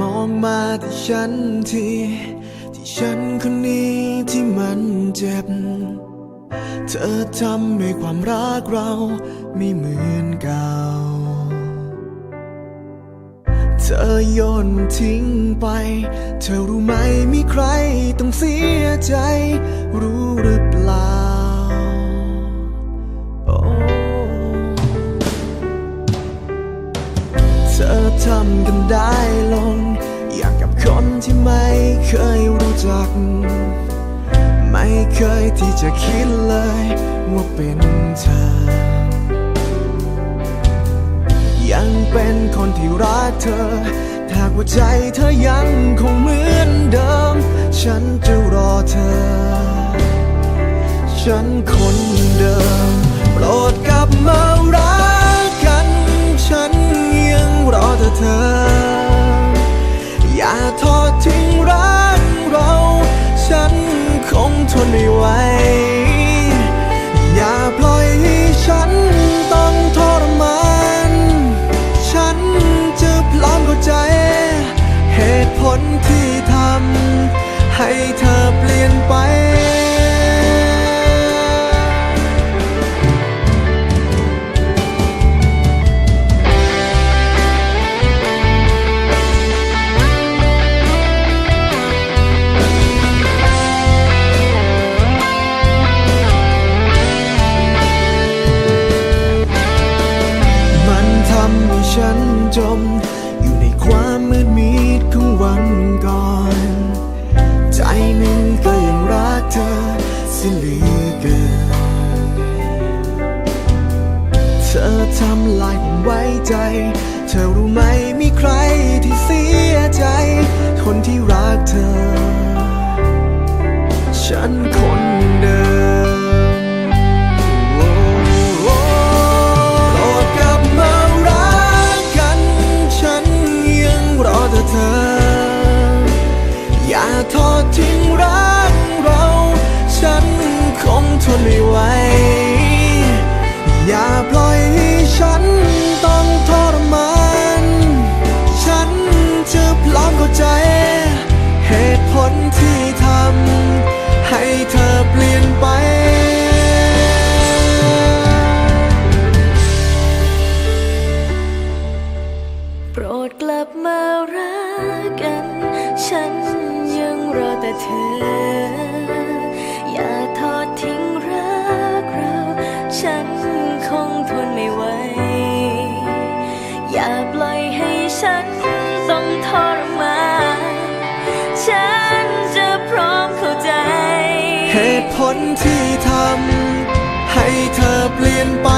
มองมาที่ฉันทีที่ฉันคนนี้ที่มันเจ็บ เธอทำให้ความรักเราไม่เหมือนเก่า เธอโยนมันทิ้งไป เธอรู้ไหมมีใครต้องเสียใจ รู้หรือเปล่าโอ้เธอทำกันได้ ที่ไม่เคยรู้จัก ไม่เคยที่จะคิดเลยว่าเป็นเธอ ยังเป็นคนที่รักเธอ ถ้าหัวใจเธอยังคงเหมือนเดิม ฉันจะรอเธอ ฉันคนเดิม โปรดกลับมารักกัน ฉันยังรอแต่เธอ นไม่ไหว อย่าปล่อยให้ฉันต้องทรมาน ฉันจะพร้อมเข้าใจ เหตุผลที่ทำให้เธอ จม อยู่ในความมืดมิดของวันก่อน ใจหนึ่งก็ยังรักเธอสิเหลือเกินเธอทำลายผมไว้ใจ เธอรู้ไหมมีใครที่เสียใจ คนที่รักเธอ ฉันคน มารักกัน ฉันยังรอแต่เธอ อย่าทอดทิ้งรักเรา ฉันคงทนไม่ไหว อย่าปล่อยให้ฉันต้องทรมานฉันจะพร้อมเข้าใจ เหตุผลที่ทำให้เธอเปลี่ยนไป